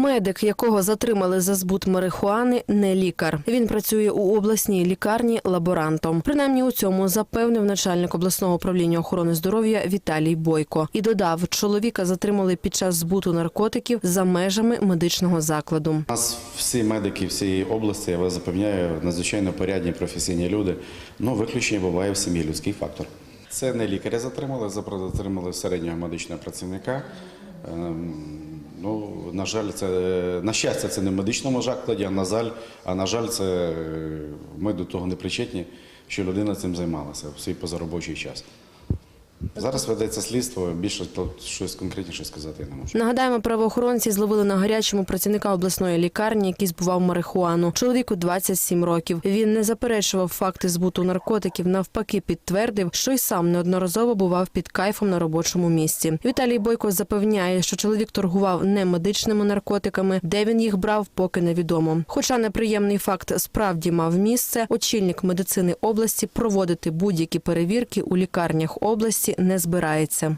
Медик, якого затримали за збут марихуани, не лікар. Він працює у обласній лікарні лаборантом. Принаймні у цьому запевнив начальник обласного управління охорони здоров'я Віталій Бойко і додав, чоловіка затримали під час збуту наркотиків за межами медичного закладу. У нас всі медики всієї області, я вас запевняю, надзвичайно порядні професійні люди. Ну, виключення буває в сім'ї людський фактор. Це не лікаря затримали, запра- затримали середнього медичного працівника. На жаль, це на щастя, це не в медичному закладі, а на жаль, а на жаль, це е, ми до того не причетні, що людина цим займалася в свій позаробочий час. Зараз ведеться слідство, більше тут щось конкретніше сказати я не можу. Нагадаємо, правоохоронці зловили на гарячому працівника обласної лікарні, який збував марихуану. Чоловіку 27 років. Він не заперечував факти збуту наркотиків. Навпаки, підтвердив, що й сам неодноразово бував під кайфом на робочому місці. Віталій Бойко запевняє, що чоловік торгував не медичними наркотиками, де він їх брав, поки невідомо. Хоча неприємний факт справді мав місце, очільник медицини області проводити будь-які перевірки у лікарнях області не збирається.